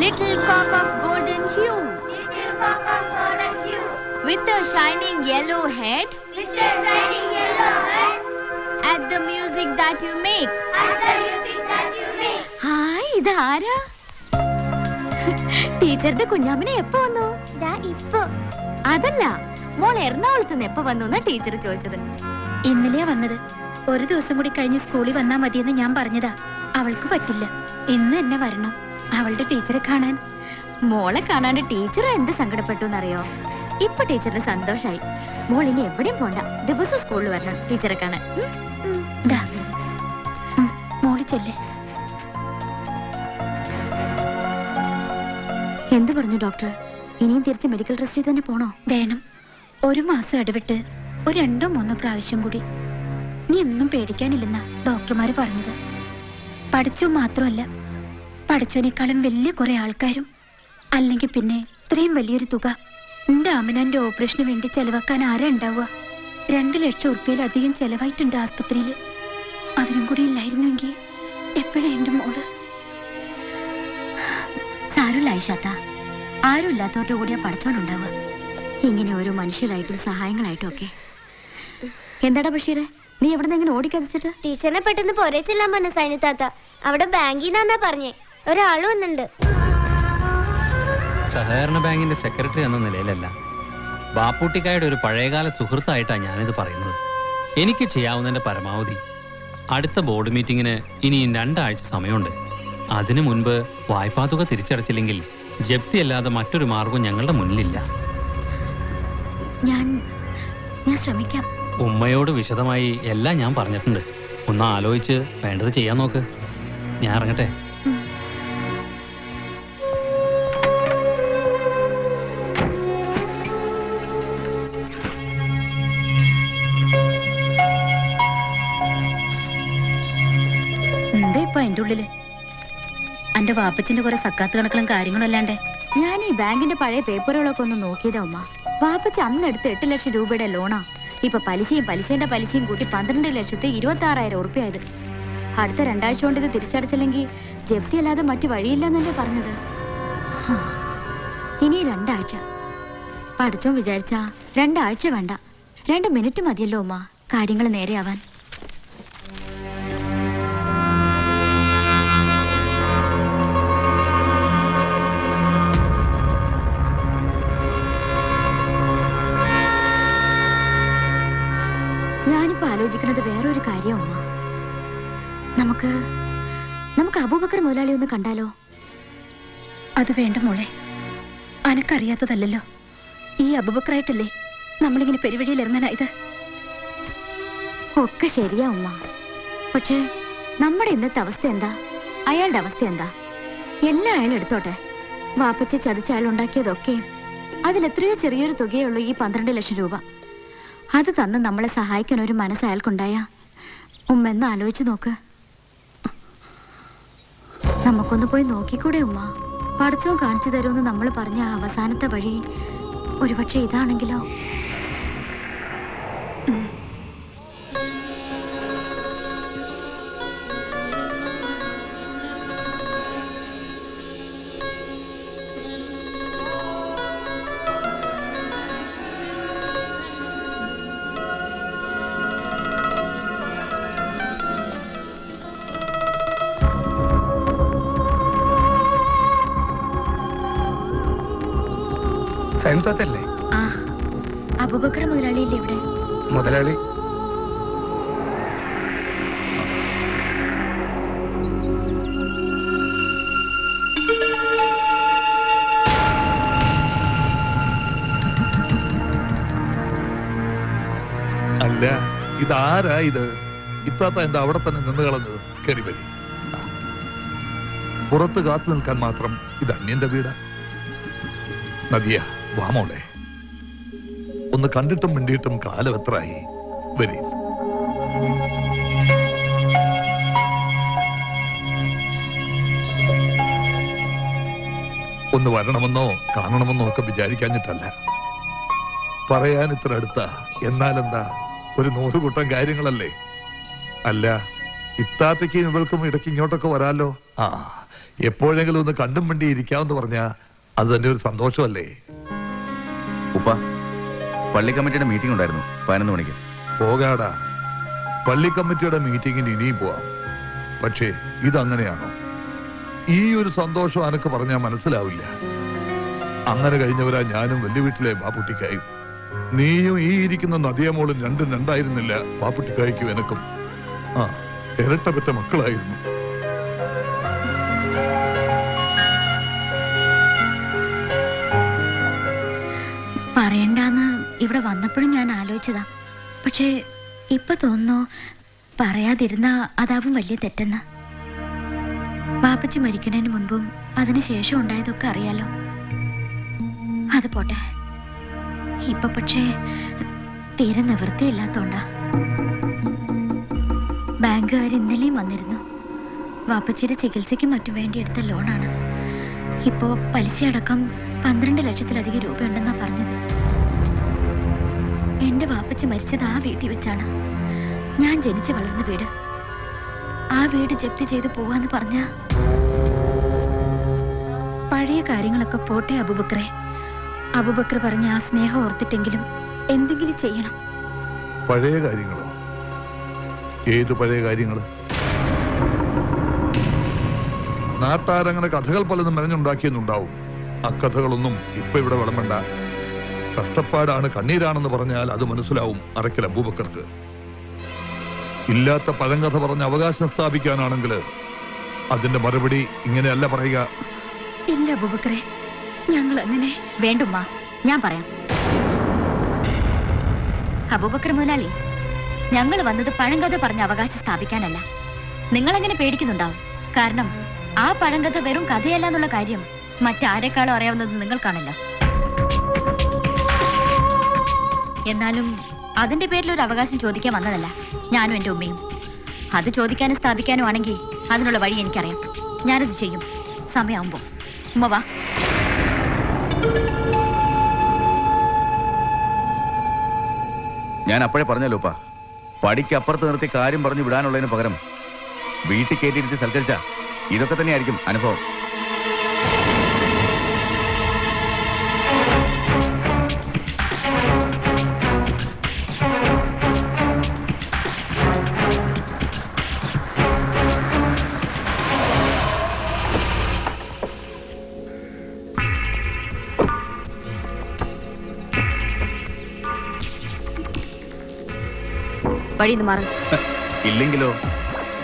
Little cock of golden hue, Little cock of golden hue, with a shining yellow head, with a shining yellow head, at the music that you make. At the music that you make. Hi ഇതാരാ ടീച്ചറുടെ കുഞ്ഞാമിനെ എപ്പോ വന്നു ഇപ്പൊ അതല്ല മോൾ എറണാകുളത്ത് നിന്ന് എപ്പോ വന്നു എന്നാ ടീച്ചർ ചോദിച്ചത് ഇന്നലെയാ വന്നത് ഒരു ദിവസം കൂടി കഴിഞ്ഞ് സ്കൂളിൽ വന്നാ മതിയെന്ന് ഞാൻ പറഞ്ഞതാ അവൾക്ക് പറ്റില്ല ഇന്ന് തന്നെ വരണം അവളുടെ ടീച്ചറെ കാണാൻ. മോളെ കാണാണ്ട് ടീച്ചർ എന്ത് സങ്കടപ്പെട്ടു എന്നറിയോ? ഇപ്പൊ ടീച്ചറിന് സന്തോഷായി. മോൾ ഇനി എവിടെയും പോണ്ട. ദിവസം സ്കൂളിൽ വരണം ടീച്ചറെ കാണാൻ. മോൾ ചെല്ലേ. എന്ത് പറഞ്ഞു ഡോക്ടർ ഇനിയും തിരിച്ച് മെഡിക്കൽ ട്രസ്റ്റിൽ തന്നെ പോണോ? വേണം. ഒരു മാസം ഇടവിട്ട് ഒരു രണ്ടോ മൂന്നോ പ്രാവശ്യം കൂടി. നീ എന്നും പേടിക്കാനില്ലെന്നാ ഡോക്ടർമാര് പറഞ്ഞത്. പഠിച്ചു മാത്രമല്ല പഠിച്ചവനേക്കാളും വലിയ കുറെ ആൾക്കാരും അല്ലെങ്കിൽ പിന്നെ ഇത്രയും വലിയൊരു തുക എന്റെ അമിനാന്റെ ഓപ്പറേഷന് വേണ്ടി ചെലവാക്കാൻ ആരാ ഉണ്ടാവുക? രണ്ട് ലക്ഷം ഉറുപ്പ്യയിലധികം ചെലവായിട്ടുണ്ട് ആസ്പത്രിയിൽ അവരും കൂടി ഇല്ലായിരുന്നെങ്കിൽ എപ്പോഴും എന്റെ മോൾ? സാരമില്ല ഐഷാത്ത ആരും ഇല്ലാത്തവരുടെ കൂടിയാ പഠിച്ചോണ്ടുണ്ടാവുക ഇങ്ങനെ ഓരോ മനുഷ്യരായിട്ടും സഹായങ്ങളായിട്ടും ഒക്കെ എന്താടാ ബഷീറെ? നീ എവിടെ നിന്ന് ഓടിക്കതച്ചിട്ട് ടീച്ചറിനെ പെട്ടെന്ന് പോരേച്ചില്ല പറഞ്ഞ സൈനി താത്ത അവിടെ ബാങ്കിൽ നിന്നാ പറഞ്ഞേ. ഒരാൾ വന്നിട്ടുണ്ട് സഹകരണ ബാങ്കിന്റെ സെക്രട്ടറി എന്ന നിലയിലല്ല. ബാപ്പൂട്ടിക്കായുടെ ഒരു പഴയകാല സുഹൃത്തായിട്ടാണ് ഞാനിത് പറയുന്നത്. എനിക്ക് ചെയ്യാവുന്നതിന്റെ പരമാവധി. അടുത്ത ബോർഡ് മീറ്റിംഗിന് ഇനി രണ്ടാഴ്ച സമയമുണ്ട്. അതിനു മുൻപ് വായ്പാ തുക തിരിച്ചടച്ചില്ലെങ്കിൽ ജപ്തി അല്ലാതെ മറ്റൊരു മാർഗം ഞങ്ങളുടെ മുന്നിലില്ല. ഞാൻ ഞാൻ ശ്രമിക്കാം. ഉമ്മയോട് വിശദമായി എല്ലാം ഞാൻ പറഞ്ഞിട്ടുണ്ട്. ഒന്ന് ആലോചിച്ച് വേണ്ടത് ചെയ്യാൻ നോക്ക്. ഞാൻ ഇറങ്ങട്ടെ. ഇപ്പൊ അതിന്റെ ഉള്ളിൽ? എന്റെ വാപ്പച്ചിന്റെ കുറെ സക്കാത്ത് കണക്കുകളും കാര്യങ്ങളും അല്ലാണ്ടേ? ഞാൻ ഈ ബാങ്കിന്റെ പഴയ പേപ്പറുകളൊക്കെ ഒന്ന് നോക്കിയതാ ഉമ്മ. വാപ്പച്ചി അന്ന് എടുത്ത് എട്ട് ലക്ഷം രൂപയുടെ ലോണാ. ഇപ്പൊ പലിശയും പലിശന്റെ പലിശയും കൂട്ടി പന്ത്രണ്ട് ലക്ഷത്തി ഇരുപത്തി ആറായിരം ഉറുപ്പ്യായത്. അടുത്ത രണ്ടാഴ്ച കൊണ്ട് ഇത് തിരിച്ചടച്ചില്ലെങ്കിൽ ജപ്തി അല്ലാതെ മറ്റു വഴിയില്ലെന്നല്ലേ പറഞ്ഞത്. ഇനി രണ്ടാഴ്ച. പഠിച്ചോ വിചാരിച്ചാ രണ്ടാഴ്ച വേണ്ട. രണ്ട് മിനിറ്റ് മതിയല്ലോ ഉമ്മ കാര്യങ്ങൾ നേരെയാവാൻ. വേറൊരു കാര്യം ഉമ്മ നമുക്ക് നമുക്ക് അബൂബക്കർ മുതലാളി ഒന്ന് കണ്ടാലോ? അത് വേണ്ട മോളെ. അനക്കറിയാത്തതല്ലല്ലോ. ഈ അബൂബക്കറായിട്ടല്ലേ നമ്മളിങ്ങനെ പെരുവഴിയിൽ ഇറങ്ങാനായത് ഒക്കെ ശരിയാ ഉമ്മ. പക്ഷേ നമ്മുടെ ഇന്നത്തെ അവസ്ഥ എന്താ? അയാളുടെ അവസ്ഥ എന്താ? എല്ലാം അയാൾ എടുത്തോട്ടെ. വാപ്പച്ച ചതിച്ച അയാൾ ഉണ്ടാക്കിയതൊക്കെ. അതിലെത്രയോ ചെറിയൊരു തുകയുള്ളൂ ഈ പന്ത്രണ്ട് ലക്ഷം രൂപ. അത് തന്ന് നമ്മളെ സഹായിക്കാൻ ഒരു മനസ്സ് അയാൾക്കുണ്ടായ ഉമ്മ എന്ന് ആലോചിച്ച് നോക്ക്. നമുക്കൊന്ന് പോയി നോക്കിക്കൂടെ ഉമ്മ? പഠിച്ചോ കാണിച്ചു തരുമെന്ന് നമ്മൾ പറഞ്ഞ അവസാനത്തെ വഴി ഒരുപക്ഷെ ഇതാണെങ്കിലോ? സൈൻതല്ലേ ആ അബൂബക്കർ മുതലാളിയില്ലേ ഇവിടെ? മുതലാളി. അല്ല ഇതാരാ ഇത്? ഇത്താത്ത എന്താ അവിടെ തന്നെ നിന്ന് കളഞ്ഞത്? കരിപരി. പുറത്ത് കാത്തു നിൽക്കാൻ മാത്രം ഇത് അന്യന്റെ വീടാ. നദിയ വാമോളെ ഒന്ന് കണ്ടിട്ടും മിണ്ടിയിട്ടും കാലം എത്രയായി? വരി. ഒന്ന് വരണമെന്നോ കാണണമെന്നോ ഒക്കെ വിചാരിക്കാഞ്ഞിട്ടല്ല. പറയാൻ ഇത്ര അടുത്ത എന്നാലെന്താ? ഒരു നൂറുകൂട്ടം കാര്യങ്ങളല്ലേ? അല്ല ഇത്താത്തയ്ക്കും ഇവൾക്കും ഇടയ്ക്ക് ഇങ്ങോട്ടൊക്കെ വരാലോ? ആ എപ്പോഴെങ്കിലും ഒന്ന് കണ്ടും മിണ്ടി ഇരിക്കാമെന്ന് പറഞ്ഞാ അത് തന്നെ ഒരു സന്തോഷമല്ലേ? ഉപ്പ പള്ളി കമ്മിറ്റിയുടെ മീറ്റിംഗ് ഉണ്ടായിരുന്നു പതിനൊന്ന് മണിക്ക്. പോകാടാ. പള്ളി കമ്മിറ്റിയുടെ മീറ്റിങ്ങിന് ഇനിയും പോവാം. പക്ഷേ ഇതങ്ങനെയാണോ? ഈ ഒരു സന്തോഷം അനക്ക് പറഞ്ഞാൽ മനസ്സിലാവില്ല. അങ്ങനെ കഴിഞ്ഞവരാ ഞാനും വലിയ വീട്ടിലെ ബാപ്പുട്ടിക്കായും. നീയും ഈ ഇരിക്കുന്ന നദിയമോളും രണ്ടും രണ്ടായിരുന്നില്ല ബാപ്പുട്ടിക്കായ്ക്കും എനക്കും. ആ ഇരട്ട പെറ്റ മക്കളായിരുന്നു. പറയണ്ടാന്ന് ഇവിടെ വന്നപ്പോഴും ഞാൻ ആലോചിച്ചതാ. പക്ഷേ ഇപ്പൊ തോന്നുന്നു പറയാതിരുന്ന അതാവും വലിയ തെറ്റെന്ന്. ബാപ്പച്ചി മരിക്കണതിന് മുൻപും അതിനുശേഷം ഉണ്ടായതൊക്കെ അറിയാലോ. അത് പോട്ടെ. ഇപ്പൊ പക്ഷേ തീരെ നിവൃത്തിയില്ലാത്തോണ്ടാ. ബാങ്കുകാർ ഇന്നലെയും വന്നിരുന്നു. വാപ്പച്ചിയുടെ ചികിത്സയ്ക്ക് മറ്റും വേണ്ടി എടുത്ത ലോണാണ്. ഇപ്പോ പലിശയടക്കം പന്ത്രണ്ട് ലക്ഷത്തിലധികം രൂപയുണ്ടെന്നാ പറഞ്ഞത്. എന്റെ വാപ്പച്ചി മരിച്ചത് ആ വീട്ടിൽ വെച്ചാണ്. ഞാൻ ജനിച്ചു വളർന്ന വീട്. ആ വീട് ജപ്തി ചെയ്ത് പോവാന്ന് പറഞ്ഞ പഴയ കാര്യങ്ങളൊക്കെ പോട്ടെ അബുബക്രെ അബുബക്ര പറഞ്ഞ ആ സ്നേഹം ഓർത്തിട്ടെങ്കിലും എന്തെങ്കിലും ചെയ്യണം. പഴയ കാര്യങ്ങളോ? ഏത് പഴയ കാര്യങ്ങൾ നാട്ടാരങ്ങനെ കഥകൾ പലതും മെനഞ്ഞുണ്ടാക്കിയെന്നുണ്ടാവും. അക്കഥകളൊന്നും ഇപ്പൊ ഇവിടെ വിളമ്പണ്ട. കഷ്ടപ്പാടാണ് കണ്ണീരാണെന്ന് പറഞ്ഞാൽ അത് മനസ്സിലാവും അറക്കൽ അബൂബക്കർക്ക്. ഇല്ലാത്ത പഴങ്കഥ പറഞ്ഞ് അവകാശം സ്ഥാപിക്കാനാണെങ്കിൽ അതിന്റെ മറുപടി ഇങ്ങനെയല്ല പറയുക. ഇല്ല അബൂബക്കറെ ഞങ്ങൾ അങ്ങനെ വേണ്ടുമ്മ ഞാൻ പറയാം. അബൂബക്കർ മുലാലി ഞങ്ങൾ വന്നത് പഴങ്കഥ പറഞ്ഞ അവകാശം സ്ഥാപിക്കാനല്ല. നിങ്ങളെങ്ങനെ പേടിക്കുന്നുണ്ടാവും? കാരണം ആ പഴങ്കഥ വെറും കഥയല്ല എന്നുള്ള കാര്യം മറ്റാരെക്കാളും അറിയാവുന്നത് നിങ്ങൾക്കാണല്ലോ എന്നാലും അതിന്റെ പേരിൽ ഒരു അവകാശം ചോദിക്കാൻ വന്നതല്ല. ഞാനും എന്റെ ഉമ്മയും. അത് ചോദിക്കാനും സ്ഥാപിക്കാനും ആണെങ്കിൽ അതിനുള്ള വഴി എനിക്കറിയാം. ഞാനത് ചെയ്യും. സമയമാകുമ്പോ ഉമ്മ വാ. ഞാൻ അപ്പോഴേ പറഞ്ഞല്ലോ ഉപ്പ. പടിക്കപ്പുറത്ത് നിർത്തി കാര്യം പറഞ്ഞു വിടാനുള്ളതിന് പകരം വീട്ടിൽ കയറ്റിയിരുത്തി സൽക്കരിച്ച. ഇതൊക്കെ തന്നെയായിരിക്കും അനുഭവം. വഴിന്ന് മാറും. ഇല്ലെങ്കിലോ?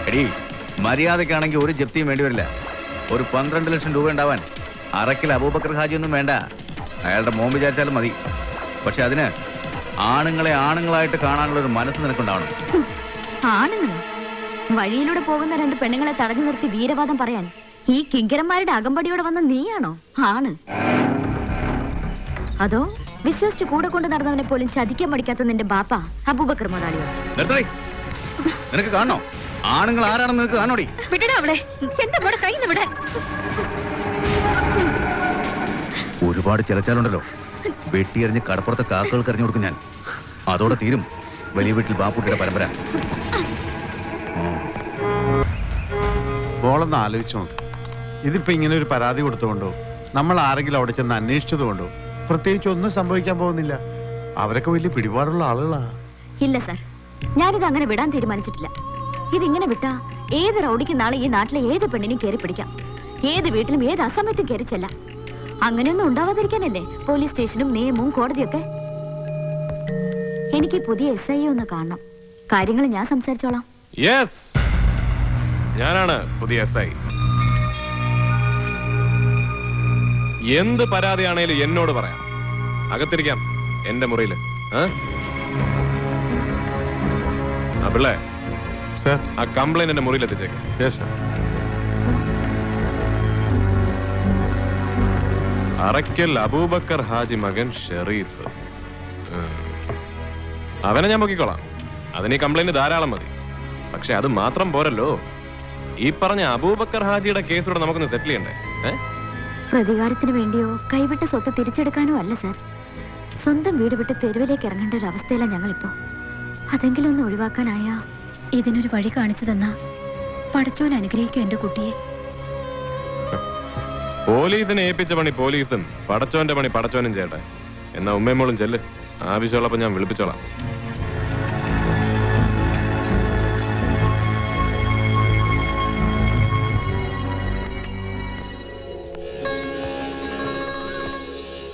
എടി മര്യാദക്കാണെങ്കിൽ ഒരു ജപ്തിയും വേണ്ടി വരില്ല. ഒരു പന്ത്രണ്ട് ലക്ഷം രൂപ ഉണ്ടാവാൻ അറക്കിൽ അബൂബക്കർ ഹാജി ഒന്നും വേണ്ട. അയാളുടെ മോൻ വിചാരിച്ചാലും മതി. പക്ഷെ അതിന് ആണുങ്ങളെ ആണുങ്ങളായിട്ട് കാണാനുള്ള ഒരു മനസ്സ് നിനക്കുണ്ടാവണം. ആണുങ്ങളോ? വഴിയിലൂടെ പോകുന്ന രണ്ട് പെണ്ണുങ്ങളെ തടഞ്ഞു നിർത്തി വീരവാദം പറയാൻ ഈ കിങ്കരന്മാരുടെ അകമ്പടിയോടെ വന്ന നീയാണോ? ആണ്. അതോ വിശ്വസിച്ച് കൂടെ കൊണ്ട് നടന്നവനെ പോലും ചതിക്കാൻ പഠിക്കാത്ത നിന്റെ ബാപ്പ അബൂബക്കർ മുതലാളിയോ നിനക്ക് കാണണോ? ആണുങ്ങൾ ആരാണെന്ന് നിനക്ക് കാണോടി വിടടാ അവളെ. എന്റെ മോടെ കൈ വിടാൻ ഒരുപാട് ചിലച്ചാലുണ്ടല്ലോ. വെട്ടിയെറിഞ്ഞ് കടപ്പുറത്തെ കാക്കകൾക്ക് എറിഞ്ഞു കൊടുക്കും ഞാൻ. അതോടെ തീരും വലിയ വീട്ടിൽ ബാപ്പുട്ടിയുടെ പരമ്പര. ബോളൊന്ന് ആലോചിച്ചു നോക്ക്. ഇതിപ്പോ ഇങ്ങനെ ഒരു പരാതി കൊടുത്തുകൊണ്ടോ? നമ്മൾ ആരെങ്കിലും അവിടെ ചെന്ന് അന്വേഷിച്ചതുകൊണ്ടോ പ്രത്യേകിച്ച് ഒന്നും സംഭവിക്കാൻ പോകുന്നില്ല. അവരൊക്കെ വലിയ പിടിപാടുള്ള ആളുകളാ. ഇല്ല സാർ. ഞാനിത് അങ്ങനെ വിടാൻ തീരുമാനിച്ചിട്ടില്ല. ഇതിങ്ങനെ വിട്ടാ ഏത് റൗഡിക്ക് നാളെ ഈ നാട്ടിലെ ഏത് പെണ്ണിനും കയറി പിടിക്കാം? ഏത് വീട്ടിലും ഏത് അസമയത്തും കയറി ചെല്ലാം? അങ്ങനെയൊന്നും ഉണ്ടാവാതിരിക്കാനല്ലേ പോലീസ് സ്റ്റേഷനും നിയമവും കോടതിയൊക്കെ? എനിക്ക് പുതിയ എസ് ഐ ഒന്ന് കാണണം. കാര്യങ്ങൾ ഞാൻ സംസാരിച്ചോളാം. യെസ് ഞാനാണ് പുതിയ എസ് ഐ എന്ത് പരാതിയാണേലും എന്നോട് പറയാം. അകത്തിരിക്കാം എന്റെ മുറിയിൽ ആ? പിള്ളേ. സർ. ആ കംപ്ലൈന്റ് എന്റെ മുറിയിൽ എത്തിച്ചേക്കാം. അറയ്ക്കൽ അബൂബക്കർ ഹാജി മകൻ ഷെറീഫ്. അവനെ ഞാൻ പൊക്കിക്കോളാം. അതിന് ഈ കംപ്ലൈന്റ് ധാരാളം മതി. പക്ഷെ അത് മാത്രം പോരല്ലോ. ഈ പറഞ്ഞ അബൂബക്കർ ഹാജിയുടെ കേസിലൂടെ നമുക്കൊന്ന് സെറ്റിൽ ചെയ്യണ്ടേ? ഏഹ് പ്രതികാരത്തിന് വേണ്ടിയോ കൈവിട്ട സ്വത്ത് തിരിച്ചെടുക്കാനോ അല്ല സർ സ്വന്തം വീട് വിട്ട് തെരുവിലേക്ക് ഇറങ്ങേണ്ട ഒരു അവസ്ഥയിലാണ് ഞങ്ങളിപ്പോ. അതെങ്കിലും ഒന്ന് ഒഴിവാക്കാനായാ? ഇതിനൊരു വഴി കാണിച്ചു തന്ന പഠിച്ചോൻ അനുഗ്രഹിക്കും എന്റെ കുട്ടിയെ. പോലീസിനെ ഏൽപ്പിച്ച പണി പോലീസും പടച്ചോന്റെ പണി പടച്ചോനും ചെയ്യട്ടെ. എന്നാ ഉമ്മേമോളും ചെല്ല്. ആവശ്യമുള്ളപ്പോ ഞാൻ വിളിപ്പിച്ചോളാം.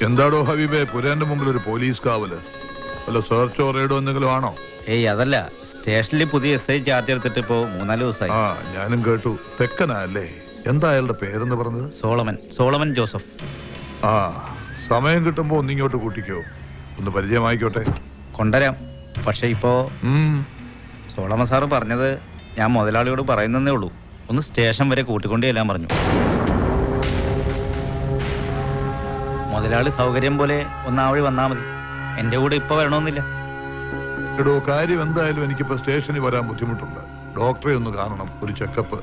എന്താടോ ഹബീബെ? പുരേന്റെ മുമ്പിൽ ഒരു പോലീസ് കാവൽ. വല്ല സെർച്ചോ റെയ്ഡോ എന്തെങ്കിലും ആണോ? ഏയ് അതല്ല. സ്റ്റേഷനിൽ പുതിയ എസ് ഐ ചാർജ് എടുത്തിട്ട് ഇപ്പോ മൂന്നാൽ ദിവസമായി. ആ ഞാനും കേട്ടു. തെക്കനാ അല്ലേ എന്താ അയാളുടെ പേരെന്ന് പറഞ്ഞത്? Solomon Solomon Joseph. ആ സമയം കിട്ടുമ്പോ ഒന്നിങ്ങോട്ട് കൂട്ടിക്കോ. ഒന്ന് പരിചയമായിക്കോട്ടെ കൊണ്ടുവരാം. പക്ഷെ ഇപ്പോ ഉം. സോളമൻ സാറ് പറഞ്ഞത് ഞാൻ മുതലാളിയോട് പറയുന്നതേ ഉള്ളൂ. ഒന്ന് സ്റ്റേഷൻ വരെ കൂട്ടിക്കൊണ്ടേ എല്ലാം പറഞ്ഞു. മുതലാളി സൗകര്യം പോലെ ഒന്നാവഴി വന്നാ വഴി വന്നാൽ മതി. എന്റെ കൂടെ ഇപ്പൊ വരണമെന്നില്ല. എടോ കാര്യം എന്തായാലും എനിക്കിപ്പോ സ്റ്റേഷനിൽ വരാൻ ബുദ്ധിമുട്ടുണ്ട്. ഡോക്ടറെ ഒന്ന് കാണണം ഒരു ചെക്കപ്പ്.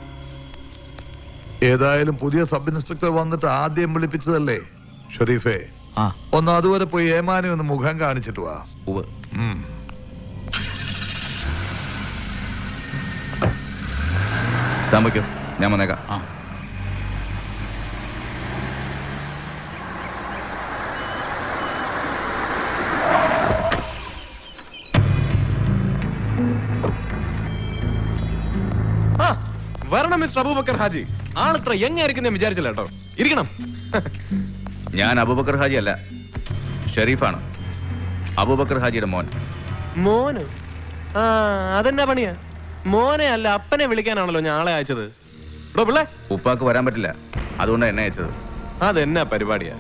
ഏതായാലും പുതിയ സബ് ഇൻസ്പെക്ടർ വന്നിട്ട് ആദ്യം വിളിപ്പിച്ചതല്ലേ? ഷെരീഫേ ആ. ഒന്ന് അതുവരെ പോയി ഏമാനെ ഒന്ന് മുഖം കാണിച്ചിട്ട് വാ. താൻ വയ്ക്കോ ഞാൻ വന്നേക്കാം. മിസ്റ്റർ അബൂബക്കർ ഹാജി. ആളത്ര എങ്ങായിരിക്കും ഞാൻ വിചാരിച്ചില്ല കേട്ടോ. ഇരിക്കണം. ഞാൻ അബൂബക്കർ ഹാജി അല്ല. ഷെരീഫാണ്. അബൂബക്കർ ഹാജിയുടെ മോൻ. മോന്? ആ അതെന്നാ പണിയാ? മോനെ അല്ല അപ്പനെ വിളിക്കാനാണല്ലോ ഞാൻ ആളെ അയച്ചത്. എടോ പിള്ളേ. ഉപ്പാക്ക് വരാൻ പറ്റില്ല. അതുകൊണ്ട് എന്നെ അയച്ചത്. അതെന്നാ പരിപാടിയാ?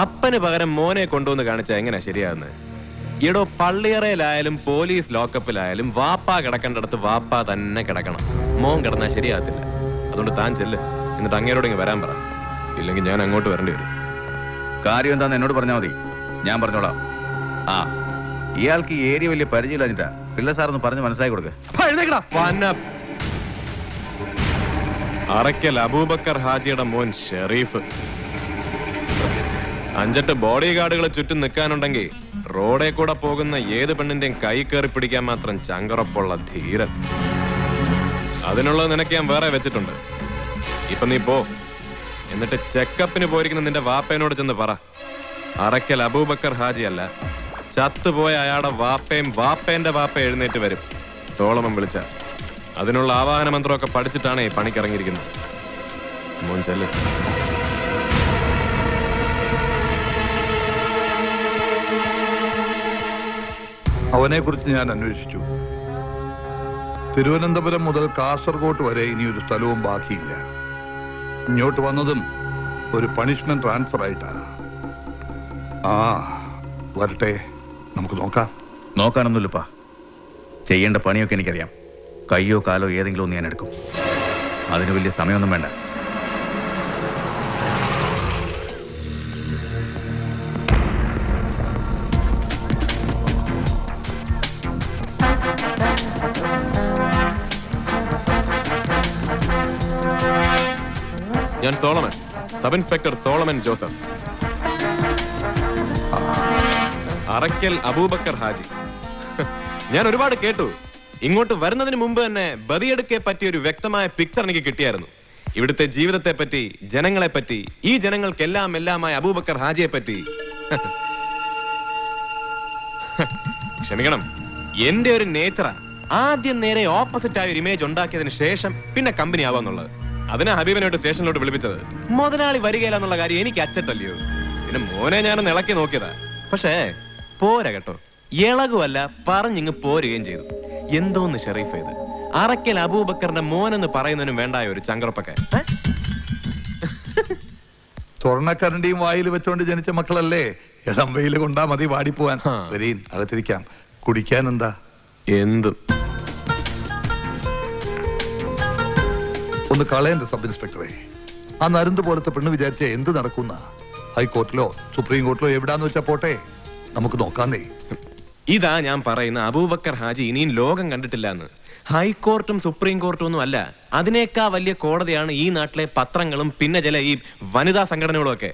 അപ്പന് പകരം മോനെ കൊണ്ടുവന്ന് കാണിച്ചാ എങ്ങനെയാ ശരിയാകുന്നത് എടോ പള്ളിയറയിലായാലും പോലീസ് ലോക്കപ്പിലായാലും വാപ്പ കിടക്കേണ്ടടത്ത് വാപ്പ തന്നെ കിടക്കണം. മോൻ കിടന്നാൽ ശരിയാകത്തില്ല. അതുകൊണ്ട് താൻ ചെല്ല്. എന്നിട്ട് അങ്ങേരോട് ഇങ്ങ് വരാൻ പറ. ഇല്ലെങ്കിൽ ഞാൻ അങ്ങോട്ട് വരേണ്ടി വരും. കാര്യം എന്താണെന്ന് എന്നോട് പറഞ്ഞാൽ മതി. ഞാൻ പറഞ്ഞോളാം. ആ ഇയാൾക്ക് ഈ ഏരിയ വലിയ പരിചയമില്ലാഞ്ഞിട്ടാ പിള്ള സാറൊന്ന് പറഞ്ഞ് മനസ്സിലാക്കി കൊടുക്കുക വന്ന അറയ്ക്കൽ അബൂബക്കർ ഹാജിയുടെ മോൻ ഷെറീഫ്. അഞ്ചെട്ട് ബോഡി ഗാർഡുകളെ ചുറ്റും നിൽക്കാനുണ്ടെങ്കിൽ റോഡേ കൂടെ പോകുന്ന ഏത് പെണ്ണിന്റെയും കൈ കയറി പിടിക്കാൻ മാത്രം ചങ്കറപ്പുള്ള ധീരൻ. അതിനുള്ളത് നിനക്ക് ഞാൻ വേറെ വെച്ചിട്ടുണ്ട്. ഇപ്പൊ നീ പോ. എന്നിട്ട് ചെക്കപ്പിന് പോയിരിക്കുന്ന നിന്റെ വാപ്പേനോട് ചെന്ന് പറ. അറയ്ക്കൽ അബൂബക്കർ ഹാജി അല്ല. ചത്തുപോയ അയാളുടെ വാപ്പയും വാപ്പേന്റെ വാപ്പ എഴുന്നേറ്റ് വരും. സോളമൻ വിളിച്ച. അതിനുള്ള ആവാഹന മന്ത്രമൊക്കെ പഠിച്ചിട്ടാണ് ഈ പണിക്കിറങ്ങിയിരിക്കുന്നത് മോൻ അവനെ കുറിച്ച് ഞാൻ അന്വേഷിച്ചു. തിരുവനന്തപുരം മുതൽ കാസർഗോഡ് വരെ ഇനി ഒരു സ്ഥലവും ബാക്കിയില്ല. ഇങ്ങോട്ട് വന്നതും ഒരു പണിഷ്മെന്റ് ട്രാൻസ്ഫർ ആയിട്ടാണ്. ആ വരട്ടെ. നമുക്ക് നോക്കാം. നോക്കാനൊന്നുമില്ലപ്പാ. ചെയ്യേണ്ട പണിയൊക്കെ എനിക്കറിയാം. കയ്യോ കാലോ ഏതെങ്കിലും ഒന്ന് ഞാൻ എടുക്കും. അതിന് വലിയ സമയമൊന്നും വേണ്ട. ഞാൻ Solomon. Sub inspector Solomon Joseph. Arakkal Aboobacker Haji. ഞാൻ ഒരുപാട് കേട്ടു. ഇങ്ങോട്ട് വരുന്നതിന് മുമ്പ് തന്നെ ബദിയെടുക്കെ പറ്റിയ ഒരു വ്യക്തമായ പിക്ചർ എനിക്ക് കിട്ടിയായിരുന്നു. ഇവിടുത്തെ ജീവിതത്തെ പറ്റി ജനങ്ങളെ പറ്റി ഈ ജനങ്ങൾക്കെല്ലാം എല്ലാമായ അബൂബക്കർ ഹാജിയെ പറ്റി. ക്ഷമിക്കണം. എന്റെ ഒരു നേച്ചറാണ് ആദ്യം നേരെ ഓപ്പോസിറ്റ് ആയ ഒരു ഇമേജ് ഉണ്ടാക്കിയതിന് ശേഷം പിന്നെ കമ്പനി ആവാന്നുള്ളത് അതിനാ ഹബീബിനോട്ട് സ്റ്റേഷനിലോട്ട് വിളിപ്പിച്ചത്. മുതലാളി വരികയില്ല എന്നുള്ള കാര്യം എനിക്ക് അച്ചട്ടല്ലയോ? പിന്നെ മോനെ ഞാൻ ഇളക്കി നോക്കിയതാ. പക്ഷേ പോരാ കേട്ടോ. ഇളകുമല്ല പറഞ്ഞിങ്ങ് പോരുകയും ചെയ്തു. എന്തോന്ന് ഷെറീഫ് ഇത്? അറക്കൽ അബൂബക്കറിന്റെ മോനെന്ന് പറയുന്നതിനും വേണ്ടായ ഒരു ചങ്കറപ്പൊക്കെ. സ്വർണക്കരണ്ടിയും വായിൽ വെച്ചോണ്ട് ജനിച്ച മക്കളല്ലേ? ഇളം വെയിൽ കൊണ്ടാ മതി വാടിപ്പോവാൻ. വരീൻ അകത്തിരിക്കാം. കുടിക്കാൻ എന്താ? എന്തും. ഒന്ന് കളയണ്ട സബ് ഇൻസ്പെക്ടറെ. ആ നരുന്ത് പോലത്തെ പെണ്ണ് വിചാരിച്ച എന്ത് നടക്കുന്ന? ഹൈക്കോർട്ടിലോ സുപ്രീം കോർട്ടിലോ എവിടാന്ന് വെച്ചാ പോട്ടെ? നമുക്ക് നോക്കാന്നേ. ഇതാ ഞാൻ പറയുന്ന അബൂബക്കർ ഹാജി ഇനിയും ലോകം കണ്ടിട്ടില്ല എന്ന് ഹൈക്കോർട്ടും സുപ്രീം കോർട്ടും ഒന്നും അല്ല അതിനേക്കാ വലിയ കോടതിയാണ് ഈ നാട്ടിലെ പത്രങ്ങളും പിന്നെ ചില ഈ വനിതാ സംഘടനകളും ഒക്കെ.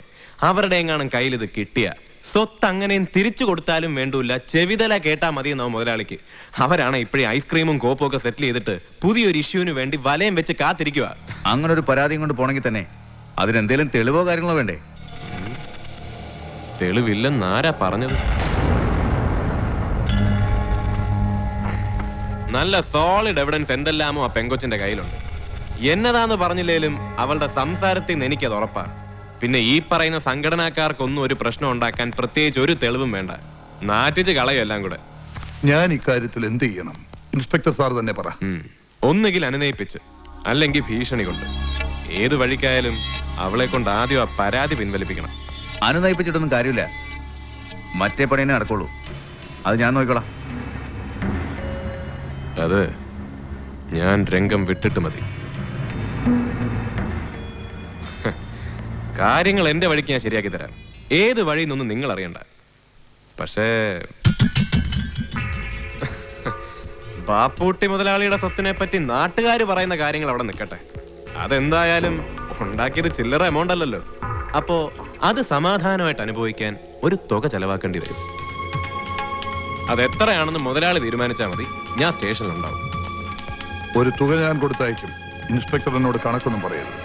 അവരുടെ എങ്ങാനും കയ്യിൽ ഇത് കിട്ടിയ സ്വത്ത് അങ്ങനെയും തിരിച്ചു കൊടുത്താലും വേണ്ടൂല്ല. ചെവിതല കേട്ടാ മതി എന്നാവും മുതലാളിക്ക്. അവരാണ് ഇപ്പോഴേ ഐസ്ക്രീമും കോപ്പും ഒക്കെ സെറ്റിൽ ചെയ്തിട്ട് പുതിയൊരു ഇഷ്യൂവിന് വേണ്ടി വലയം വെച്ച് കാത്തിരിക്കുക അങ്ങനെ ഒരു പരാതിയും കൊണ്ട് പോണെങ്കിൽ തന്നെ അതിനെന്തേലും തെളിവോ കാര്യങ്ങളോ വേണ്ടേ? തെളിവില്ലെന്ന് ആരാ പറഞ്ഞത്? നല്ല സോളിഡ് എവിഡൻസ് എന്തെല്ലാമോ ആ പെങ്കൊച്ചിന്റെ കയ്യിലുണ്ട്. എന്നതാന്ന് പറഞ്ഞില്ലേലും അവളുടെ സംസാരത്തിൽ നിന്ന് എനിക്കത് ഉറപ്പാണ്. പിന്നെ ഈ പറയുന്ന സംഘടനാക്കാർക്കൊന്നും ഒരു പ്രശ്നം ഉണ്ടാക്കാൻ പ്രത്യേകിച്ച് ഒരു തെളിവും വേണ്ട. നാറ്റിച്ച് കളയും എല്ലാം കൂടെ. ഞാൻ ഇക്കാര്യത്തിൽ എന്ത് ചെയ്യണം? ഇൻസ്പെക്ടർ സാർ തന്നെ പറ. ഉം. ഒന്നുകിൽ അനുനയിപ്പിച്ച് അല്ലെങ്കിൽ ഭീഷണി കൊണ്ട്. ഏത് വഴിക്കായാലും അവളെ കൊണ്ട് ആദ്യം ആ പരാതി പിൻവലിപ്പിക്കണം. അനുനയിപ്പിച്ചിട്ടൊന്നും കാര്യമില്ല. മറ്റേ പണി തന്നെ നടക്കുള്ളൂ. അത് ഞാൻ നോക്കിക്കോളാം. അത് ഞാൻ രംഗം വിട്ടിട്ട് മതി. കാര്യങ്ങൾ എന്റെ വഴിക്ക് ഞാൻ ശരിയാക്കി തരാം. ഏത് വഴി നിന്നും നിങ്ങൾ അറിയണ്ട പക്ഷേ ബാപ്പൂട്ടി മുതലാളിയുടെ സ്വത്തിനെ പറ്റി നാട്ടുകാർ പറയുന്ന കാര്യങ്ങൾ അവിടെ നിൽക്കട്ടെ. അതെന്തായാലും ഉണ്ടാക്കിയത് ചില്ലറ എമൗണ്ട് അല്ലല്ലോ. അപ്പോ അത് സമാധാനമായിട്ട് അനുഭവിക്കാൻ ഒരു തുക ചെലവാക്കേണ്ടി വരും. അത് എത്രയാണെന്ന് മുതലാളി തീരുമാനിച്ചാൽ മതി. ഞാൻ സ്റ്റേഷനിൽ ഉണ്ടാവും ഒരു തുക ഞാൻ കൊടുത്തയക്കും. ഇൻസ്പെക്ടർ എന്നോട് കണക്കൊന്നും പറയരുത്.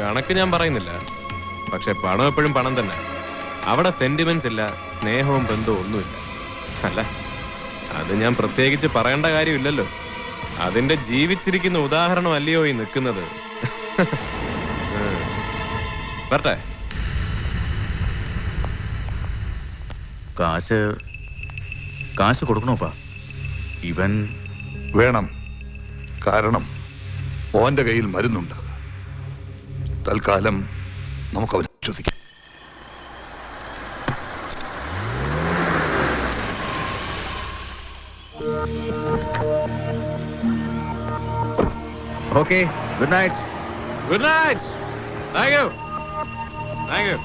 കണക്ക് ഞാൻ പറയുന്നില്ല. പക്ഷെ പണം എപ്പോഴും പണം തന്നെ. അവിടെ സെന്റിമെന്റ്സ് ഇല്ല സ്നേഹവും ബന്ധവും ഒന്നുമില്ല. അല്ല അത് ഞാൻ പ്രത്യേകിച്ച് പറയേണ്ട കാര്യമില്ലല്ലോ. അതിന്റെ ജീവിച്ചിരിക്കുന്ന ഉദാഹരണം അല്ലയോ ഈ നിൽക്കുന്നത്. വരട്ടെ. കാശ് കാശ് കൊടുക്കണോപ്പാ ഇവൻ വേണം. കാരണം ഓന്റെ കയ്യിൽ മരുന്നുണ്ട്. തൽക്കാലം നമുക്ക് അവരെ ചോദിക്കാം okay good night good night thank you thank you